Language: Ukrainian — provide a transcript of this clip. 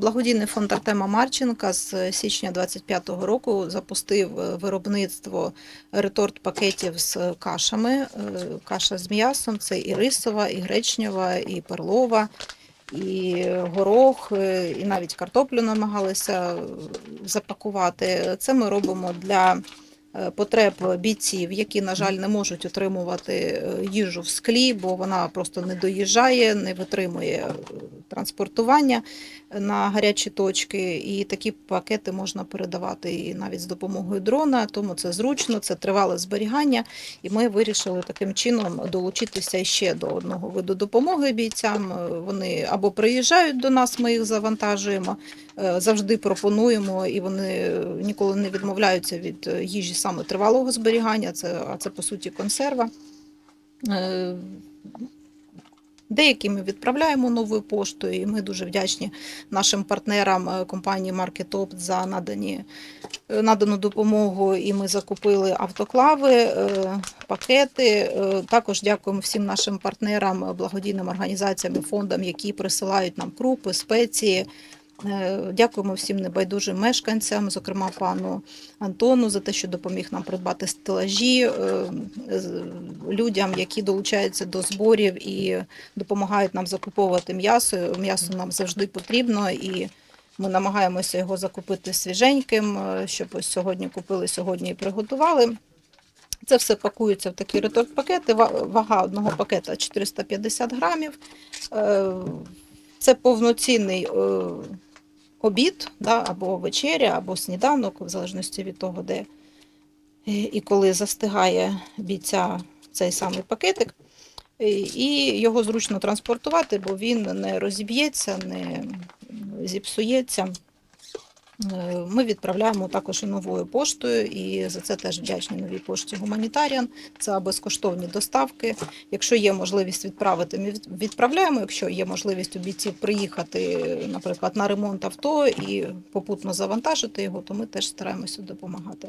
Благодійний фонд Артема Марченка з січня 25-го року запустив е, виробництво реторт пакетів з кашами. Е, Каша з м'ясом це і рисова, і гречнева, і перлова, і горох, е, і навіть картоплю намагалися е, запакувати. Це ми робимо для е, потреб бійців, які, на жаль, не можуть отримувати е, їжу в склі, бо вона просто не доїжджає, не витримує е, транспортування на гарячі точки, і такі пакети можна передавати і навіть з допомогою дрона, тому це зручно, це тривале зберігання. І ми вирішили таким чином долучитися ще до одного виду допомоги бійцям. Е, Вони або приїжджають до нас, ми їх завантажуємо, е, завжди пропонуємо, і вони ніколи не відмовляються від е, їжі саме тривалого зберігання. Це а це по суті консерва. Деякі ми відправляємо новою поштою, і ми дуже вдячні нашим партнерам е, компанії Marketop за надані, е, надану допомогу. І ми закупили автоклави, е, пакети. Також дякуємо всім нашим партнерам, благодійним організаціям і фондам, які присилають нам крупи, спеції. Е, Дякуємо всім небайдужим мешканцям, зокрема пану Антону, за те, що допоміг нам придбати стелажі, е, людям, які долучаються до зборів і допомагають нам закуповувати м'ясо. М'ясо нам завжди потрібно і ми намагаємося його закупити свіженьким, е, щоб сьогодні купили, сьогодні і приготували. Це все пакується в такі реторт-пакети. Вага одного пакета 450 грамів. Це повноцінний обід, да, або вечеря, або сніданок, в залежності від того, де е, і коли застигає бійця цей самий пакетик. Е, І його зручно транспортувати, бо він не розіб'ється, не зіпсується. Е, Ми відправляємо також і новою поштою, і за це теж вдячні новій пошті Гуманітаріан. Це безкоштовні доставки. Якщо є можливість відправити, ми відправляємо. Якщо є можливість у бійців приїхати, наприклад, на ремонт авто і попутно завантажити його, то ми теж стараємося допомагати.